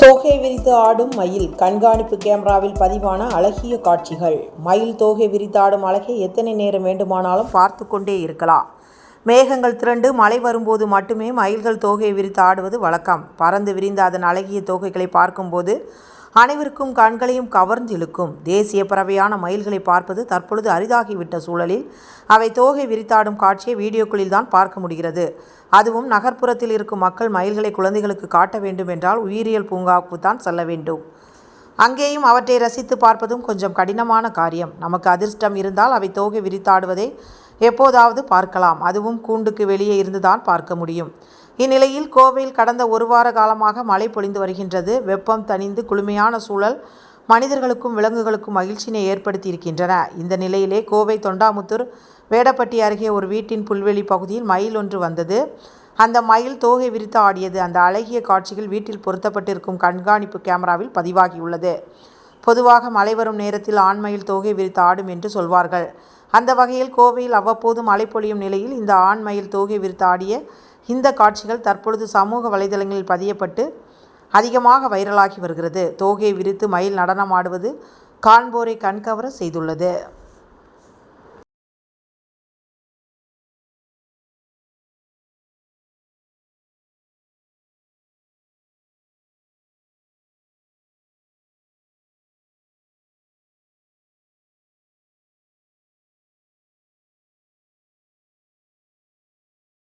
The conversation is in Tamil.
தோகை விரித்து ஆடும் மயில். கண்காணிப்பு கேமராவில் பதிவான அழகிய காட்சிகள். மயில் தோகை விரித்து ஆடும் அழகை எத்தனை நேரம் வேண்டுமானாலும் பார்த்து கொண்டே இருக்கலாம். மேகங்கள் திரண்டு மழை வரும்போது மட்டுமே மயில்கள் தோகையை விரித்து ஆடுவது வழக்கம். பறந்து விரிந்த அதன் அழகிய தோகைகளை பார்க்கும்போது அனைவருக்கும் கண்களையும் கவர்ந்து இழுக்கும். தேசிய பறவையான மயில்களை பார்ப்பது தற்பொழுது அரிதாகிவிட்ட சூழலில் அவை தோகை விரித்தாடும் காட்சியை வீடியோக்களில் தான் பார்க்க முடிகிறது. அதுவும் நகர்ப்புறத்தில் இருக்கும் மக்கள் மயில்களை குழந்தைகளுக்கு காட்ட வேண்டும் என்றால் உயிரியல் பூங்காவுக்கு தான் செல்ல வேண்டும். அங்கேயும் அவற்றை ரசித்து பார்ப்பதும் கொஞ்சம் கடினமான காரியம். நமக்கு அதிர்ஷ்டம் இருந்தால் அவை தோகை விரித்தாடுவதை எப்போதாவது பார்க்கலாம். அதுவும் கூண்டுக்கு வெளியே இருந்துதான் பார்க்க முடியும். இந்நிலையில் கோவையில் கடந்த ஒரு வார காலமாக மழை பொழிந்து வருகின்றது. வெப்பம் தணிந்து குளுமையான சூழல் மனிதர்களுக்கும் விலங்குகளுக்கும் மகிழ்ச்சியினை ஏற்படுத்தி இருக்கின்றன இந்த நிலையிலே கோவை தொண்டாமுத்தூர் வேடப்பட்டி அருகே ஒரு வீட்டின் புல்வெளி பகுதியில் மயில் ஒன்று வந்தது. அந்த மயில் தோகை விரித்து ஆடியது. அந்த அழகிய காட்சிகள் வீட்டில் பொருத்தப்பட்டிருக்கும் கண்காணிப்பு கேமராவில் பதிவாகியுள்ளது. பொதுவாக மழை வரும் நேரத்தில் ஆண்மயில் தோகை விரித்து ஆடும் என்று சொல்வார்கள். அந்த வகையில் கோவையில் அவ்வப்போது மழை பொழியும் நிலையில் இந்த ஆண்மயில் தோகை விரித்து ஆடிய இந்த காட்சிகள் தற்பொழுது சமூக வலைதளங்களில் பதியப்பட்டு அதிகமாக வைரலாகி வருகிறது. தோகை விரித்து மயில் நடனமாடுவது காண்போரை கண்கவர செய்துள்ளது.